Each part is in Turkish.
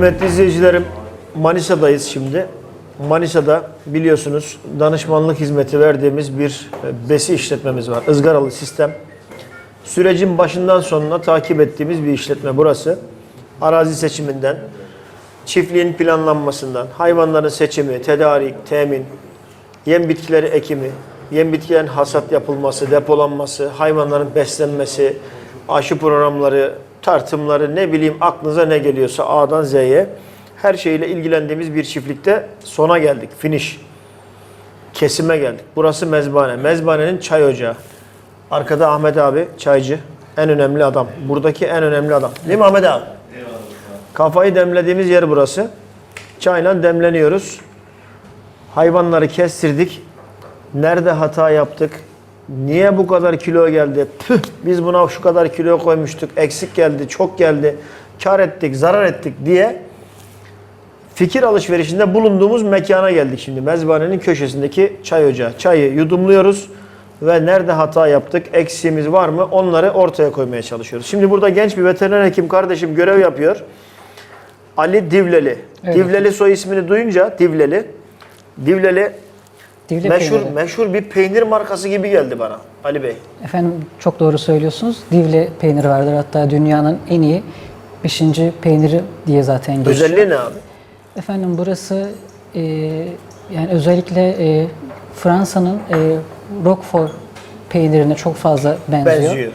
Kıymetli izleyicilerim, Manisa'dayız şimdi. Manisa'da biliyorsunuz danışmanlık hizmeti verdiğimiz bir e, besi işletmemiz var. Izgaralı sistem. Sürecin başından sonuna takip ettiğimiz bir işletme burası. Arazi seçiminden, çiftliğin planlanmasından, hayvanların seçimi, tedarik, temin, yem bitkileri ekimi, yem bitkilerin hasat yapılması, depolanması, hayvanların beslenmesi, aşı programları, tartımları ne bileyim aklınıza ne geliyorsa A'dan Z'ye her şeyle ilgilendiğimiz bir çiftlikte sona geldik. Finish. Kesime geldik. Burası mezbane. Mezbanenin çay ocağı. Arkada Ahmet abi çaycı. En önemli adam. Buradaki en önemli adam. Değil mi Ahmet abi? Kafayı demlediğimiz yer burası. Çayla demleniyoruz. Hayvanları kestirdik. Nerede hata yaptık? Niye bu kadar kilo geldi? Püh, biz buna şu kadar kilo koymuştuk. Eksik geldi, çok geldi. Kar ettik, zarar ettik diye fikir alışverişinde bulunduğumuz mekana geldik şimdi. Mezbanenin köşesindeki çay ocağı. Çayı yudumluyoruz ve nerede hata yaptık, eksiğimiz var mı onları ortaya koymaya çalışıyoruz. Şimdi burada genç bir veteriner hekim kardeşim görev yapıyor. Ali Divleli. Evet. Divleli soy ismini duyunca Divleli. Divleli Divle meşhur peyniri. meşhur bir peynir markası gibi geldi bana Ali Bey. Efendim çok doğru söylüyorsunuz. Divle peyniri vardır. Hatta dünyanın en iyi 5. peyniri diye zaten geçiyor. Özelliği ne abi? Efendim burası e, yani özellikle e, Fransa'nın e, Roquefort peynirine çok fazla benziyor. Benziyor.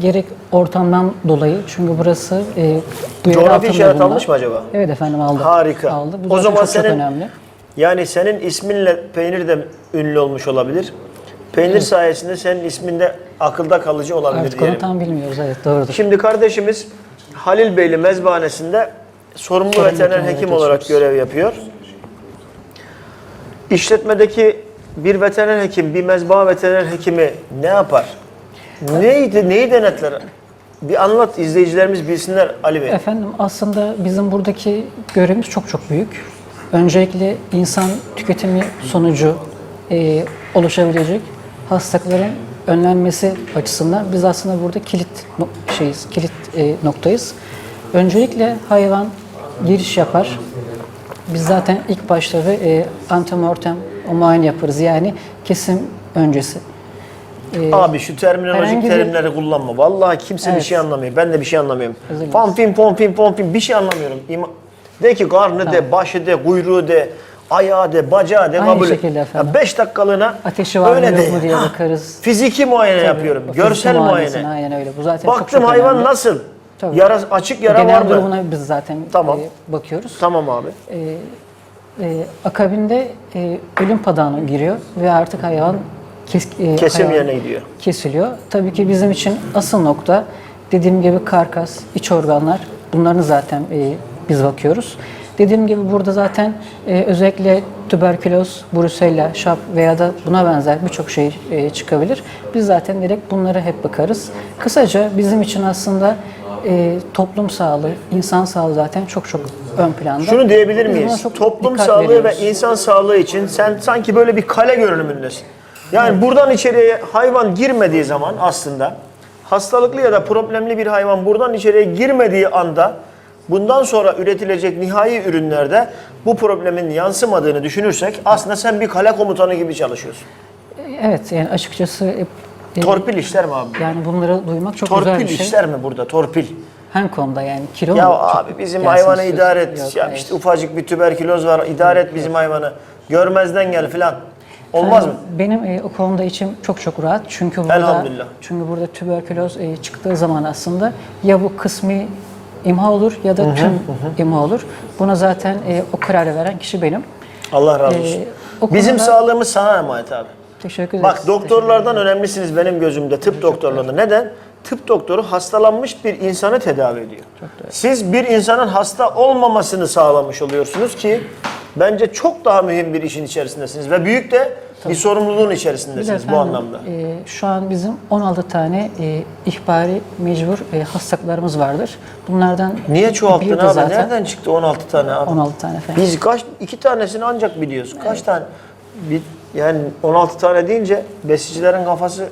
Gerek ortamdan dolayı çünkü burası e, bu yer Coğrafi altında işaret bulunan- almış mı acaba? Evet efendim aldı. Harika. Aldı. Bu o zaten zaman çok, çok senin önemli. Yani senin isminle peynir de ünlü olmuş olabilir. Peynir sayesinde senin ismin de akılda kalıcı olabilir Artık onu diyelim. tam bilmiyoruz. Evet doğrudur. Şimdi kardeşimiz Halil Beyli mezbahanesinde sorumlu Sorumlu veteriner veteriner hekim geçiyoruz. olarak görev yapıyor. İşletmedeki bir veteriner hekim, bir mezbaha veteriner hekimi ne yapar? Neydi, neyi denetler? Bir anlat izleyicilerimiz bilsinler Ali Bey. Efendim aslında bizim buradaki görevimiz çok çok büyük. Öncelikle insan tüketimi sonucu e, oluşabilecek hastalıkların önlenmesi açısından biz aslında burada kilit şeyiz, kilit e, noktayız. Öncelikle hayvan giriş yapar. Biz zaten ilk başta ve e, antemortem o muayene yaparız. Yani kesim öncesi. E, Abi şu terminolojik bir- terimleri kullanma. Vallahi kimse bir Evet. şey anlamıyor. Ben de bir şey anlamıyorum. Fanfin, fonfin, fonfin bir şey anlamıyorum. İma- de ki karnı de, başı de, kuyruğu de, ayağı de, bacağı de. Aynı kabul et. şekilde efendim. Ya beş dakikalığına Ateşi var mı öyle yok de. mu diye bakarız. Fiziki muayene yapıyorum. O fizik Görsel muayene. Aynen öyle. Bu zaten Baktım çok hayvan önemli. nasıl? Tabii. Yara, açık yara Genel var mı? durumuna biz zaten Tamam. e, bakıyoruz. Tamam abi. E, akabinde e, ölüm padağına giriyor ve artık hayvan kes, e, Kesim hayvan yerine gidiyor. kesiliyor. Tabii ki bizim için asıl nokta dediğim gibi karkas, iç organlar bunların zaten e, biz bakıyoruz. Dediğim gibi burada zaten e, özellikle tüberküloz, brusella, şap veya da buna benzer birçok şey e, çıkabilir. Biz zaten direkt bunlara hep bakarız. Kısaca bizim için aslında e, toplum sağlığı, insan sağlığı zaten çok çok ön planda. Şunu diyebilir Biz miyiz? Toplum sağlığı veriyoruz. ve insan sağlığı için sen sanki böyle bir kale görünümündesin. Yani buradan içeriye hayvan girmediği zaman aslında hastalıklı ya da problemli bir hayvan buradan içeriye girmediği anda bundan sonra üretilecek nihai ürünlerde bu problemin yansımadığını düşünürsek aslında sen bir kale komutanı gibi çalışıyorsun. Evet yani açıkçası e, Torpil işler mi abi? yani bunları duymak çok güzel Torpil bir şey. işler mi burada? Torpil. Hem konuda yani kilo Ya mu abi bizim hayvanı idare et. Yok, ya hayır. işte ufacık bir tüberküloz var. idare et bizim hayvanı. Görmezden gel filan. Olmaz mı? Efendim, Benim e, o konuda içim çok çok rahat. Çünkü burada Elhamdülillah. çünkü burada tüberküloz e, çıktığı zaman aslında ya bu kısmi imha olur ya da tüm imha olur. Buna zaten e, o kararı veren kişi benim. Allah razı Ee, olsun. o Bizim konuda- sağlığımız sana emanet abi. Teşekkür ederiz. Bak doktorlardan önemlisiniz benim gözümde tıp doktorlarında. Neden? Tıp doktoru hastalanmış bir insanı tedavi ediyor. Siz bir insanın hasta olmamasını sağlamış oluyorsunuz ki bence çok daha mühim bir işin içerisindesiniz ve büyük de bir sorumluluğun Bir de içerisindesiniz bu efendim, anlamda. e, şu an bizim 16 tane e, ihbari mecbur e, hastalıklarımız vardır. Bunlardan Niye çoğalttın abi? zaten Nereden çıktı 16 tane abi? 16 tane efendim. Biz kaç iki tanesini ancak biliyoruz. Kaç tane? Bir, yani 16 tane deyince besicilerin kafası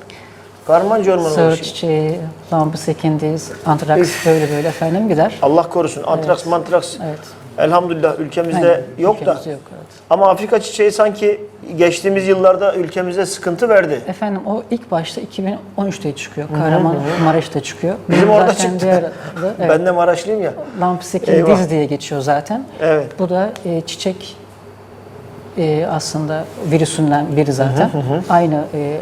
karman çorman Sığır olmuş. çiçeği, lambı sekindiz, antraks böyle böyle efendim gider. Allah korusun. Antraks, mantraks. Evet. Elhamdülillah ülkemizde Aynen, yok da. ülkemizde yok, evet. Ama Afrika çiçeği sanki geçtiğimiz yıllarda ülkemize sıkıntı verdi. Efendim o ilk başta 2013'te çıkıyor. Kahramanmaraş'ta çıkıyor. Bizim Benim orada çıktı. diğer adı, evet, Ben de Maraşlıyım ya. Lampisekin Eyvah. diz diye geçiyor zaten. Evet. Bu da e, çiçek e, aslında virüsünden biri zaten. Aynı e,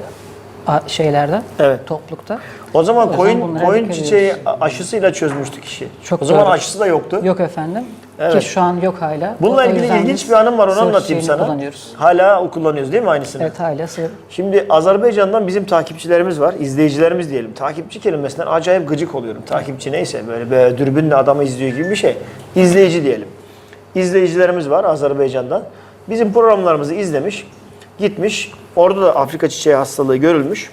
şeylerden, Evet. toplulukta. O zaman O koyun koyun çiçeği ediyoruz. aşısıyla çözmüştük işi. Çok o zaman doğru. aşısı da yoktu. Yok efendim. Evet. Ki şu an yok hala. Bununla O- o ilgili yüzden ilginç bir anım var onu anlatayım sana. kullanıyoruz. Hala o kullanıyoruz değil mi aynısını? Evet hala sığır. Şimdi Azerbaycan'dan bizim takipçilerimiz var, izleyicilerimiz diyelim. Takipçi kelimesinden acayip gıcık oluyorum. Takipçi neyse böyle, böyle dürbünle adamı izliyor gibi bir şey. İzleyici diyelim. İzleyicilerimiz var Azerbaycan'dan. Bizim programlarımızı izlemiş, gitmiş. Orada da Afrika çiçeği hastalığı görülmüş.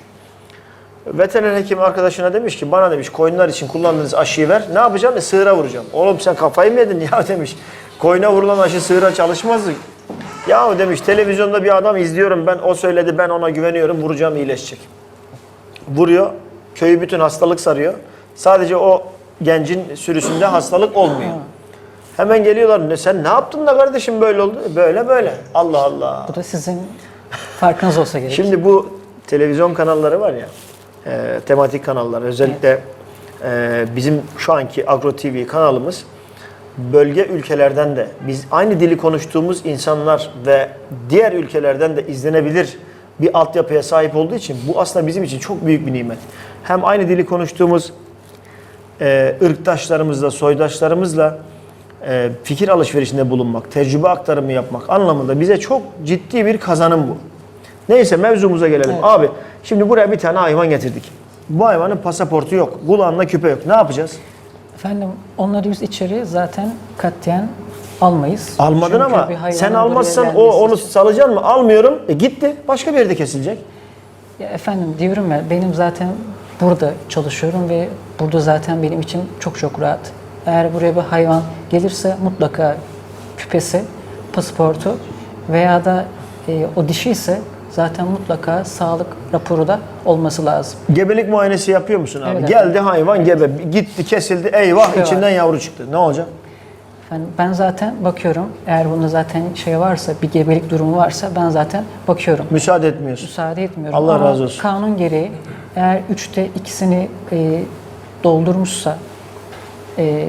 Veteriner hekim arkadaşına demiş ki bana demiş koyunlar için kullandığınız aşıyı ver. Ne yapacağım? E, sığıra vuracağım. Oğlum sen kafayı mı yedin ya demiş. Koyuna vurulan aşı sığıra çalışmaz. Ya demiş televizyonda bir adam izliyorum ben o söyledi ben ona güveniyorum vuracağım iyileşecek. Vuruyor. Köyü bütün hastalık sarıyor. Sadece o gencin sürüsünde hastalık olmuyor. Hemen geliyorlar. Ne sen ne yaptın da kardeşim böyle oldu? Böyle böyle. Allah Allah. Bu da sizin farkınız olsa gerek. Şimdi bu televizyon kanalları var ya, e, tematik kanallar özellikle e, bizim şu anki Agro TV kanalımız bölge ülkelerden de biz aynı dili konuştuğumuz insanlar ve diğer ülkelerden de izlenebilir bir altyapıya sahip olduğu için bu aslında bizim için çok büyük bir nimet. Hem aynı dili konuştuğumuz e, ırktaşlarımızla, soydaşlarımızla e, fikir alışverişinde bulunmak, tecrübe aktarımı yapmak anlamında bize çok ciddi bir kazanım bu. Neyse mevzumuza gelelim. Evet. Abi şimdi buraya bir tane hayvan getirdik. Bu hayvanın pasaportu yok, kulağında küpe yok. Ne yapacağız? Efendim onları biz içeri zaten katliyen almayız. Almadın Çünkü ama sen almazsan o onu için- salacaksın mı? Almıyorum. E gitti. Başka bir yerde kesilecek. Ya efendim diyorum ya benim zaten burada çalışıyorum ve burada zaten benim için çok çok rahat. Eğer buraya bir hayvan gelirse mutlaka küpesi, pasaportu veya da e, o dişi ise zaten mutlaka sağlık raporu da olması lazım. Gebelik muayenesi yapıyor musun abi? Evet, Geldi hayvan gebe. Gitti kesildi. Eyvah var. içinden yavru çıktı. Ne olacak? Efendim ben zaten bakıyorum eğer bunda zaten şey varsa bir gebelik durumu varsa ben zaten bakıyorum. Müsaade etmiyorsun. müsaade etmiyorum. Allah Ama razı olsun. Kanun gereği eğer üçte ikisini e, doldurmuşsa e,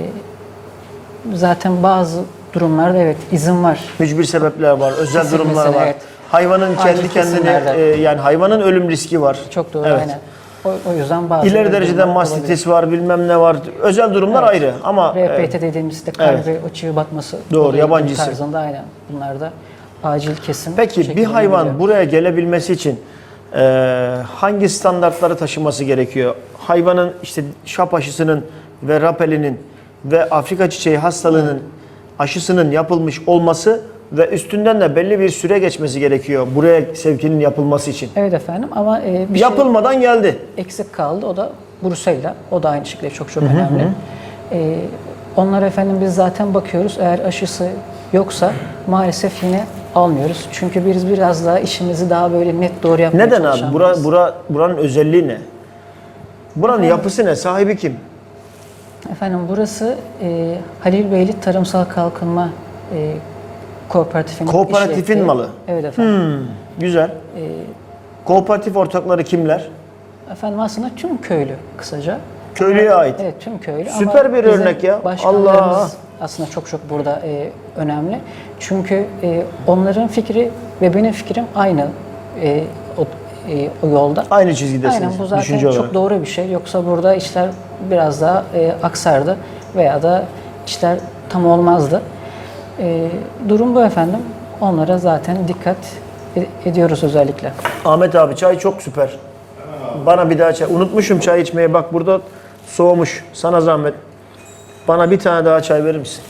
zaten bazı durumlarda evet izin var. Mücbir sebepler var, özel Kesin durumlar var. evet. Hayvanın Acil kendi kendine kesimlerde. e, yani hayvanın ölüm riski var. Çok doğru Evet. aynen. O, o yüzden bazı İleri dereceden mastitis var, bilmem ne var. Özel durumlar Evet. ayrı ama RPT dediğimiz de kalbe o çivi batması. Doğru, olayı yabancısı. Tarzında aynen. Bunlar da acil kesim. Peki bir şeklinde hayvan geliyor. buraya gelebilmesi için e, hangi standartları taşıması gerekiyor? Hayvanın işte şap aşısının ve rapelinin ve Afrika çiçeği hastalığının aşısının yapılmış olması ve üstünden de belli bir süre geçmesi gerekiyor buraya sevkinin yapılması için. Evet efendim ama e, bir şey Yapılmadan geldi. eksik kaldı. O da Brusella. O da aynı şekilde çok çok önemli. Ee, onlara efendim biz zaten bakıyoruz. Eğer aşısı yoksa maalesef yine almıyoruz. Çünkü biz biraz daha işimizi daha böyle net doğru yapmaya Neden abi? çalışan Bura, biriz. bura, buranın özelliği ne? Buranın yapısı ne? Sahibi kim? Efendim burası e, Halil Beyli Tarımsal Kalkınma e, Kooperatifinin Kooperatifin işlettiği- malı. Evet efendim. Güzel. Ee, Kooperatif ortakları kimler? Efendim aslında tüm köylü kısaca. Köylüye ait. Evet tüm köylü. Süper bir bizim örnek ya. Başkanlarımız Allah! aslında çok çok burada e, önemli. Çünkü e, onların fikri ve benim fikrim aynı e, o, e, o yolda. Aynı çizgidesiniz. Aynen bu zaten düşünce olarak. çok doğru bir şey. Yoksa burada işler biraz daha e, aksardı veya da işler tam olmazdı. E, durum bu efendim. Onlara zaten dikkat e- ediyoruz özellikle. Ahmet abi çay çok süper. Bana bir daha çay. Unutmuşum çay içmeyi. Bak burada soğumuş. Sana zahmet. Bana bir tane daha çay verir misin?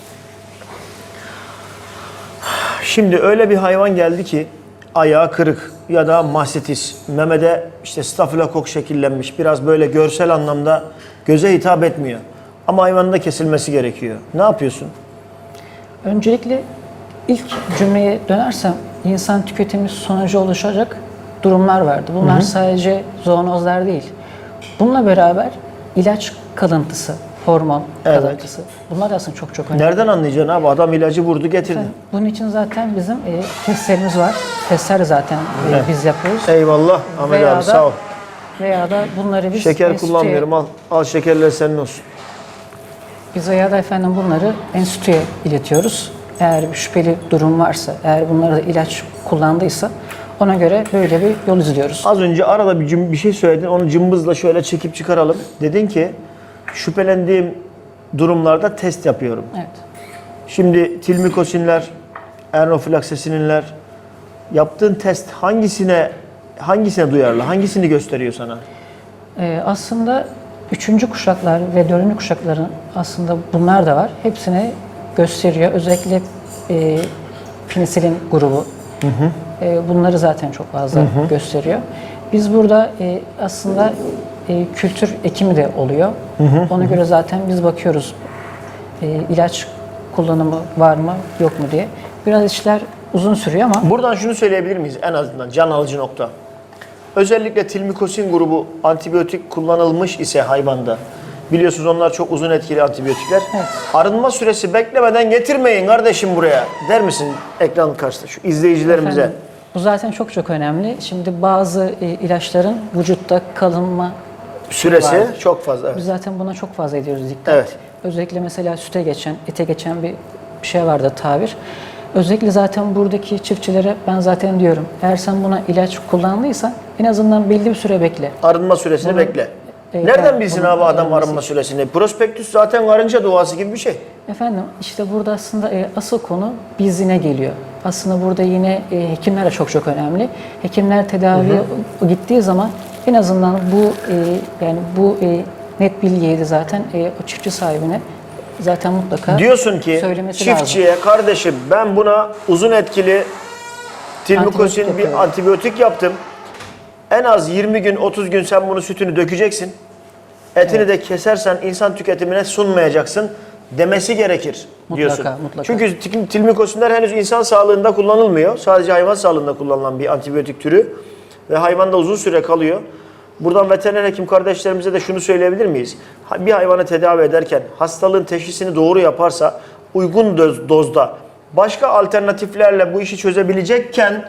Şimdi öyle bir hayvan geldi ki ayağı kırık ya da mastitis. Memede işte stafilokok şekillenmiş. Biraz böyle görsel anlamda göze hitap etmiyor. Ama hayvanın da kesilmesi gerekiyor. Ne yapıyorsun? Öncelikle ilk cümleye dönersem insan tüketimi sonucu oluşacak durumlar vardı. Bunlar sadece zoonozlar değil. Bununla beraber ilaç kalıntısı hormon Evet. kazantısı. Bunlar aslında çok çok önemli. Nereden anlayacaksın abi? Adam ilacı vurdu getirdi. Bunun için zaten bizim e, testlerimiz var. Testler zaten e, Evet. biz yapıyoruz. Eyvallah Ahmet Veya abi da- sağ ol. Veya da bunları biz Şeker kullanmıyorum al. Al şekerler senin olsun. Biz veya da efendim bunları enstitüye iletiyoruz. Eğer şüpheli durum varsa, eğer bunları da ilaç kullandıysa ona göre böyle bir yol izliyoruz. Az önce arada bir, cım- bir şey söyledin. Onu cımbızla şöyle çekip çıkaralım. Dedin ki şüphelendiğim durumlarda test yapıyorum. Evet. Şimdi tilmikosinler, enrofilaksesinler yaptığın test hangisine hangisine duyarlı? Hangisini gösteriyor sana? Ee, aslında üçüncü kuşaklar ve dördüncü kuşakların aslında bunlar da var. Hepsine gösteriyor. Özellikle e, penisilin grubu. E, bunları zaten çok fazla gösteriyor. Biz burada e, aslında e, kültür ekimi de oluyor. Ona göre zaten biz bakıyoruz e, ilaç kullanımı var mı yok mu diye. Biraz işler uzun sürüyor ama Buradan şunu söyleyebilir miyiz en azından can alıcı nokta. Özellikle tilmikosin grubu antibiyotik kullanılmış ise hayvanda biliyorsunuz onlar çok uzun etkili antibiyotikler. Evet. Arınma süresi beklemeden getirmeyin kardeşim buraya der misin ekran karşısında şu izleyicilerimize? Efendim, bu zaten çok çok önemli. Şimdi bazı e, ilaçların vücutta kalınma Süresi var. çok fazla. evet. Biz zaten buna çok fazla ediyoruz dikkat. Evet. Özellikle mesela süte geçen, ete geçen bir bir şey vardı tabir. Özellikle zaten buradaki çiftçilere ben zaten diyorum. Eğer sen buna ilaç kullandıysan en azından belli bir süre bekle. Arınma süresini Bunu- bekle. Evet, Nereden evet, bilsin bunun abi adam arınma süresini? Prospektüs zaten karınca duası gibi bir şey. Efendim işte burada aslında e, asıl konu biz yine geliyor. Aslında burada yine e, hekimler de çok çok önemli. Hekimler tedaviye gittiği zaman en azından bu e, yani bu e, net bilgiyi de zaten e, o çiftçi sahibine zaten mutlaka Diyorsun ki söylemesi lazım. çiftçiye kardeşim ben buna uzun etkili tilmikosin Antibiyotik bir yapıyorum. antibiyotik yaptım. En az 20 gün 30 gün sen bunu sütünü dökeceksin. Etini de kesersen insan tüketimine sunmayacaksın demesi gerekir Mutlaka, diyorsun. mutlaka. Çünkü til- tilmikosinler henüz insan sağlığında kullanılmıyor. Sadece hayvan sağlığında kullanılan bir antibiyotik türü ve hayvanda uzun süre kalıyor. Buradan veteriner hekim kardeşlerimize de şunu söyleyebilir miyiz? Bir hayvanı tedavi ederken hastalığın teşhisini doğru yaparsa uygun doz- dozda başka alternatiflerle bu işi çözebilecekken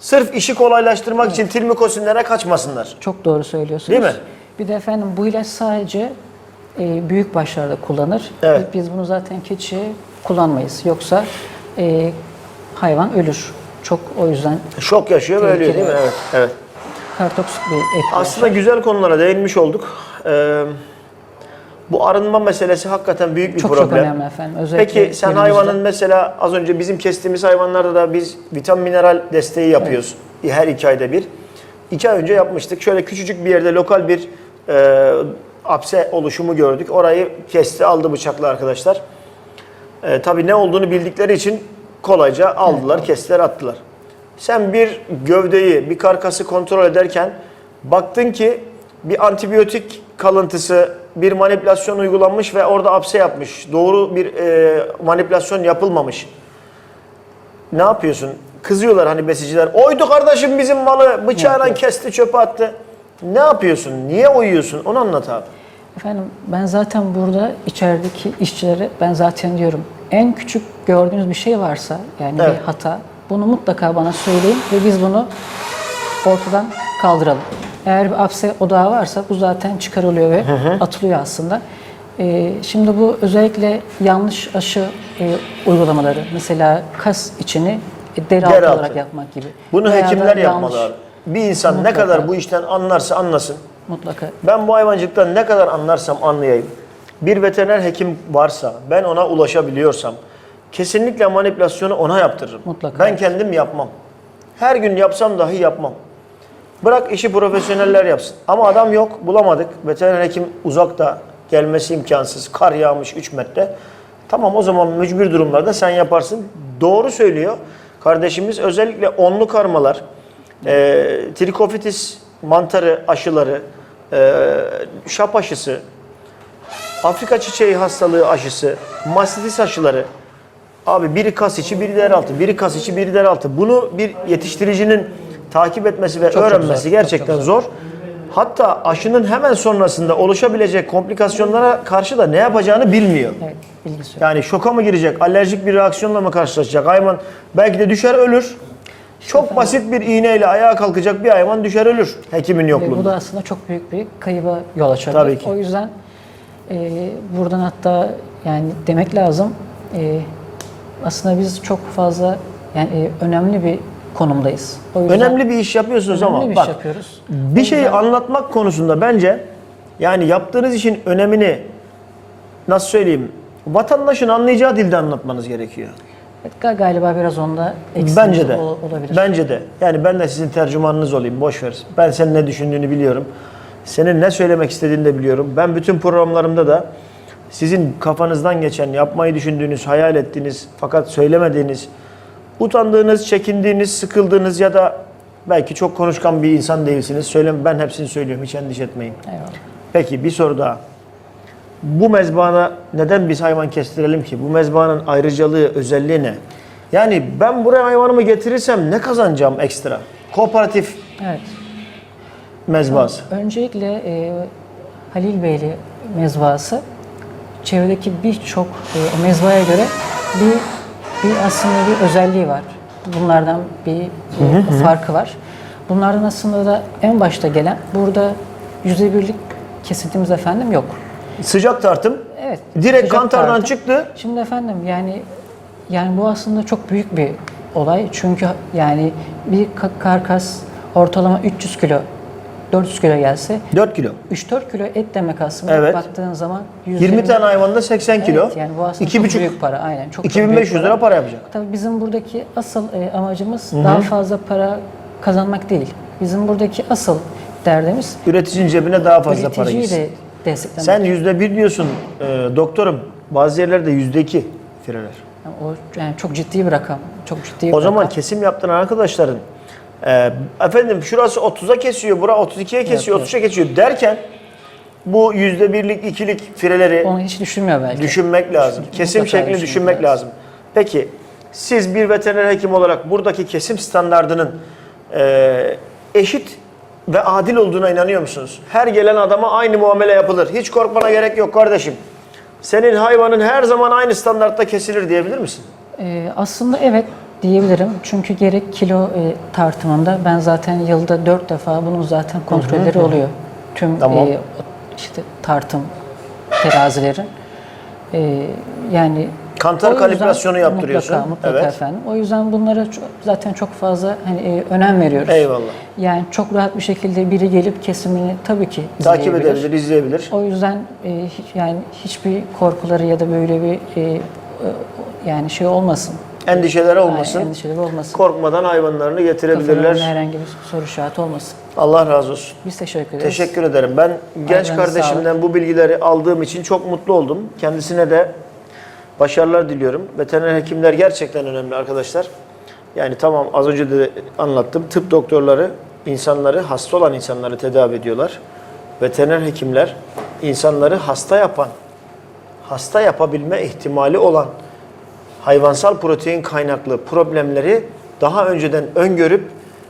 sırf işi kolaylaştırmak için tilmikosinlere kaçmasınlar. çok doğru söylüyorsunuz. Değil mi? Bir de efendim bu ilaç sadece e, büyük başlarda kullanır. Evet. Biz bunu zaten keçiye kullanmayız. Yoksa e, hayvan ölür. Çok o yüzden Şok yaşıyor ve ölüyor değil mi? Evet. evet. Kartoksik bir etki. Aslında güzel konulara değinmiş olduk. Ee, bu arınma meselesi hakikaten büyük bir Çok problem. çok önemli efendim. Özellikle Peki sen günümüzde. hayvanın mesela az önce bizim kestiğimiz hayvanlarda da biz vitamin mineral desteği yapıyoruz. Her iki ayda bir. İki ay önce yapmıştık. Şöyle küçücük bir yerde lokal bir e, apse oluşumu gördük. Orayı kesti, aldı bıçakla arkadaşlar. E, tabii ne olduğunu bildikleri için kolayca aldılar, kestiler, attılar. Sen bir gövdeyi, bir karkası kontrol ederken baktın ki bir antibiyotik kalıntısı, bir manipülasyon uygulanmış ve orada apse yapmış. Doğru bir e, manipülasyon yapılmamış. Ne yapıyorsun? Kızıyorlar hani besiciler. Oydu kardeşim bizim malı bıçağıyla kesti çöpe attı. Ne yapıyorsun? Niye oyuyorsun? Onu anlat abi. Efendim ben zaten burada içerideki işçilere ben zaten diyorum en küçük gördüğünüz bir şey varsa yani Evet. bir hata bunu mutlaka bana söyleyin ve biz bunu ortadan kaldıralım. Eğer bir apse odağı varsa bu zaten çıkarılıyor ve atılıyor aslında. Ee, şimdi bu özellikle yanlış aşı e, uygulamaları mesela kas içini e, deri altı Deri altı. olarak yapmak gibi. Bunu Veya hekimler yanlış- yapmalı abi. Bir insan ne Mutlaka. kadar bu işten anlarsa anlasın. Mutlaka. Ben bu hayvancılıktan ne kadar anlarsam anlayayım. Bir veteriner hekim varsa, ben ona ulaşabiliyorsam kesinlikle manipülasyonu ona yaptırırım. Mutlaka. Ben kendim yapmam. Her gün yapsam dahi yapmam. Bırak işi profesyoneller yapsın. Ama adam yok, bulamadık. Veteriner hekim uzakta, gelmesi imkansız. Kar yağmış 3 metre. Tamam o zaman mücbir durumlarda sen yaparsın. Doğru söylüyor. Kardeşimiz özellikle onlu karmalar, e, trikofitis mantarı aşıları, e, şap aşısı, Afrika çiçeği hastalığı aşısı, mastitis aşıları. Abi biri kas içi, biri der altı, biri kas içi, biri der altı. Bunu bir yetiştiricinin takip etmesi ve çok öğrenmesi zor, çok gerçekten çok zor. Hatta aşının hemen sonrasında oluşabilecek komplikasyonlara karşı da ne yapacağını bilmiyor. Evet, bilgisi yok. Yani şoka mı girecek, alerjik bir reaksiyonla mı karşılaşacak? Hayvan belki de düşer ölür. Çok basit bir iğneyle ayağa kalkacak bir hayvan düşer ölür hekimin Ve bu yokluğunda. da aslında çok büyük bir kayıba yol açabilir. Tabii ki. O yüzden e, buradan hatta yani demek lazım e, aslında biz çok fazla yani e, önemli bir konumdayız. O yüzden Önemli bir iş yapıyorsunuz önemli ama bir bak iş yapıyoruz. bir şeyi anlatmak konusunda bence yani yaptığınız işin önemini nasıl söyleyeyim vatandaşın anlayacağı dilde anlatmanız gerekiyor. Evet, ga- galiba biraz onda eksiğimiz Bence de. ol- olabilir. Bence de. Yani ben de sizin tercümanınız olayım. Boş ver. Ben senin ne düşündüğünü biliyorum. Senin ne söylemek istediğini de biliyorum. Ben bütün programlarımda da sizin kafanızdan geçen, yapmayı düşündüğünüz, hayal ettiğiniz fakat söylemediğiniz, utandığınız, çekindiğiniz, sıkıldığınız ya da belki çok konuşkan bir insan değilsiniz. Söylem ben hepsini söylüyorum. Hiç endişe etmeyin. Eyvallah. Peki bir soru daha. Bu mezbahana neden biz hayvan kestirelim ki? Bu mezbahanın ayrıcalığı, özelliği ne? Yani ben buraya hayvanımı getirirsem ne kazanacağım ekstra? Kooperatif Evet. mezbahası. Öncelikle e, Halil Beyli mezbahası çevredeki birçok e, mezbahaya göre bir bir aslında bir özelliği var. Bunlardan bir e, farkı var. Bunlardan aslında da en başta gelen burada yüzde birlik kesintimiz efendim yok. Sıcak tartım. Evet. Direkt sıcak kantardan tartım. çıktı. Şimdi efendim yani yani bu aslında çok büyük bir olay. Çünkü yani bir ka- karkas ortalama 300 kilo 400 kilo gelse 4 kilo. 3-4 kilo et demek aslında Evet. baktığın zaman 20 tane hayvanda 80 kilo. Evet, yani bu aslında 2,5 çok büyük para aynen. Çok, çok 2500 büyük lira para yapacak. Tabii bizim buradaki asıl e, amacımız daha fazla para kazanmak değil. Bizim buradaki asıl derdimiz Üreticinin cebine daha fazla para üreticiyi gitsin. de desteklemek. Sen yüzde bir diyorsun e, doktorum. Bazı yerlerde yüzde iki fireler. Yani o yani çok ciddi bir rakam. Çok ciddi bir O zaman rakam. kesim yaptıran arkadaşların e, efendim şurası 30'a kesiyor, bura 32'ye kesiyor, Yok, 33'e kesiyor derken bu yüzde birlik, ikilik fireleri onu hiç düşünmüyor belki. düşünmek lazım. Kesim mutlaka şeklini düşünmek düşünmek lazım. lazım. Peki siz bir veteriner hekim olarak buradaki kesim standardının e, eşit ve adil olduğuna inanıyor musunuz? Her gelen adama aynı muamele yapılır. Hiç korkmana gerek yok kardeşim. Senin hayvanın her zaman aynı standartta kesilir diyebilir misin? Ee, aslında evet diyebilirim. Çünkü gerek kilo e, tartımında ben zaten yılda dört defa bunun zaten kontrolleri oluyor. Tüm Tamam. e, işte tartım terazilerin. Ee, yani Kantar yüzden kalibrasyonu yaptırıyorsun. Mutlaka, mutlaka Evet. efendim. O yüzden bunlara çok- zaten çok fazla hani e, önem veriyoruz. Eyvallah. Yani çok rahat bir şekilde biri gelip kesimini tabii ki Takip edebilir, izleyebilir. O yüzden e, hiç, yani hiçbir korkuları ya da böyle bir e, e, yani şey olmasın. Endişeleri olmasın. Aynen, endişeleri olmasın. Korkmadan hayvanlarını getirebilirler. herhangi bir soru işareti olmasın. Allah razı olsun. Biz teşekkür ederiz. Teşekkür ederim. Ben genç kardeşimden bu bilgileri aldığım için çok mutlu oldum. Kendisine de başarılar diliyorum. Veteriner hekimler gerçekten önemli arkadaşlar. Yani tamam az önce de anlattım. Tıp doktorları insanları, hasta olan insanları tedavi ediyorlar. Veteriner hekimler insanları hasta yapan, hasta yapabilme ihtimali olan hayvansal protein kaynaklı problemleri daha önceden öngörüp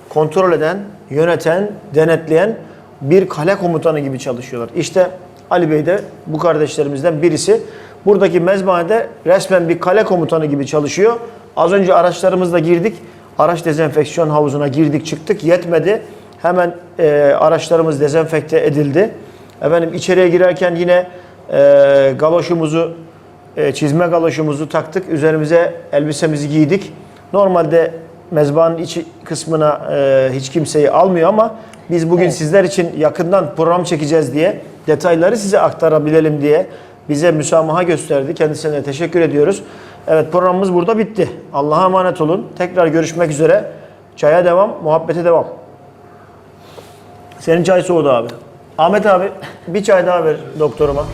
kontrol eden, yöneten, denetleyen bir kale komutanı gibi çalışıyorlar. İşte Ali Bey de bu kardeşlerimizden birisi. Buradaki mezbahanede resmen bir kale komutanı gibi çalışıyor. Az önce araçlarımızla girdik. Araç dezenfeksiyon havuzuna girdik çıktık. Yetmedi. Hemen e, araçlarımız dezenfekte edildi. Efendim içeriye girerken yine e, galoşumuzu e, çizme galoşumuzu taktık. Üzerimize elbisemizi giydik. Normalde mezbahanın içi kısmına e, hiç kimseyi almıyor ama biz bugün Evet. sizler için yakından program çekeceğiz diye detayları size aktarabilelim diye bize müsamaha gösterdi. Kendisine teşekkür ediyoruz. Evet programımız burada bitti. Allah'a emanet olun. Tekrar görüşmek üzere. Çaya devam, muhabbete devam. Senin çay soğudu abi. Ahmet abi bir çay daha ver doktoruma.